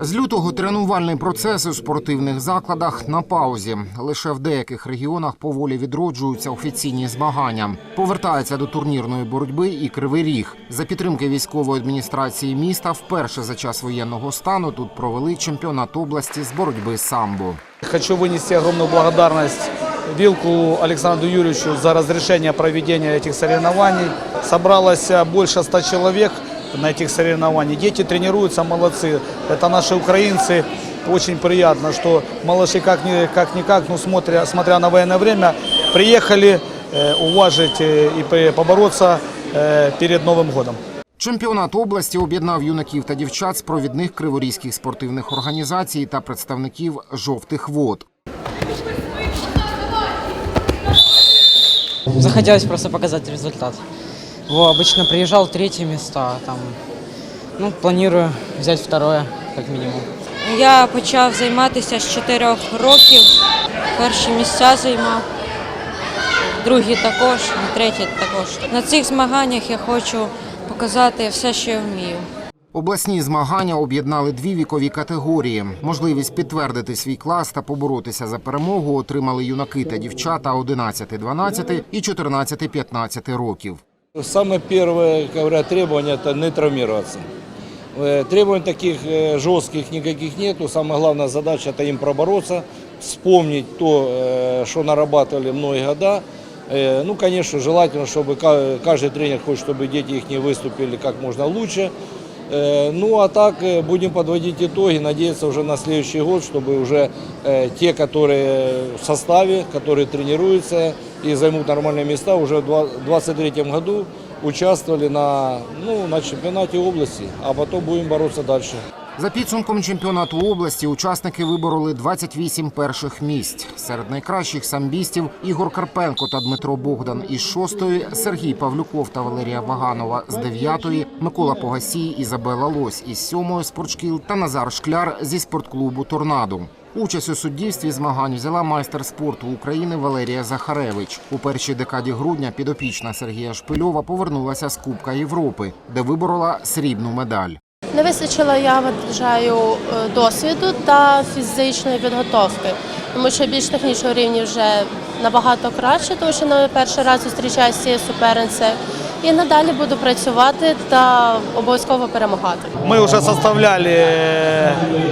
З лютого тренувальний процес у спортивних закладах на паузі. Лише в деяких регіонах поволі відроджуються офіційні змагання. Повертається до турнірної боротьби і кривий ріг. За підтримки військової адміністрації міста вперше за час воєнного стану тут провели чемпіонат області з боротьби самбо. Хочу вынести огромную благодарность Вилку Александру Юрьевичу за разрешение проведения этих соревнований. Собралось а, больше ста человек на этих соревнованиях. Дети тренируются, молодцы. Это наши украинцы. Очень приятно, что малыши как-никак, как никак, ну, смотря, смотря на военное время, приехали э, уважить э, и пе- побороться э, перед Новым годом. Чемпіонат області об'єднав юнаків та дівчат з провідних криворізьких спортивних організацій та представників жовтих вод. Захотелось просто показать результат. Во, обычно приезжал третье места, там, ну, планирую взять второе, как минимум. Я почав займатися з 4 років. Перші місця займав, другі також, і треті також. На цих змаганнях я хочу показати все, що я вмію. Обласні змагання об'єднали дві вікові категорії. Можливість підтвердити свій клас та поборотися за перемогу отримали юнаки та дівчата 11-12 і 14-15 років. Самое первое, говорят, требование – это не травмироваться. Э, Требований таких э, жестких никаких нету. Самая главная задача – это им пробороться, вспомнить то, э, что нарабатывали многие года. Э, Ну, конечно, желательно, чтобы ка- каждый тренер хочет, чтобы дети их не выступили как можно лучше. Э, Ну, а так э, будем подводить итоги, надеяться уже на следующий год, чтобы уже э, те, которые в составе, которые тренируются и займут нормальные места, уже в 2023 году участвовали на, ну, на чемпионате области, а потом будем бороться дальше. За підсумком чемпіонату області учасники вибороли 28 перших місць. Серед найкращих самбістів Ігор Карпенко та Дмитро Богдан із шостої, Сергій Павлюков та Валерія Ваганова з дев'ятої, Микола Погасій, Ізабела Лось із сьомої спортшкіл та Назар Шкляр зі спортклубу Торнадо. Участь у суддівстві змагань взяла майстер спорту України Валерія Захаревич. У першій декаді грудня підопічна Сергія Шпильова повернулася з Кубка Європи, де виборола срібну медаль. Не вистачило, я вважаю, е, досвіду та фізичної підготовки, тому що більш технічного рівня вже набагато краще, тому що на перший раз зустрічаюся з суперницею І надалі буду працювати та обов'язково перемагати. Мы уже составляли э,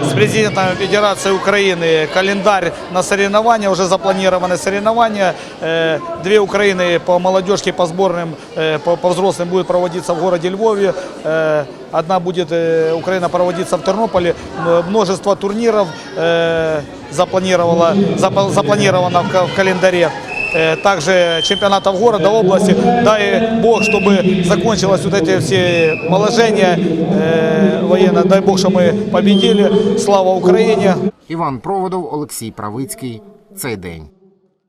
с президентом Федерации Украины календарь на соревнования, уже запланированы соревнования. Э, Две Украины по молодежке, по сборным, э, по, по взрослым будет проводиться в городе Львове. Э, Одна будет э, Украина проводиться в Тернополе. М- Множество турниров э, запланировало, запа- запланировано в ка- в календаре. Э, также чемпионатов города, области. Дай Бог, чтобы закончилось вот эти все положения э, военно. Дай Бог, что мы победили. Слава Украине! Іван Проводов, Олексій Правицький. Цей день.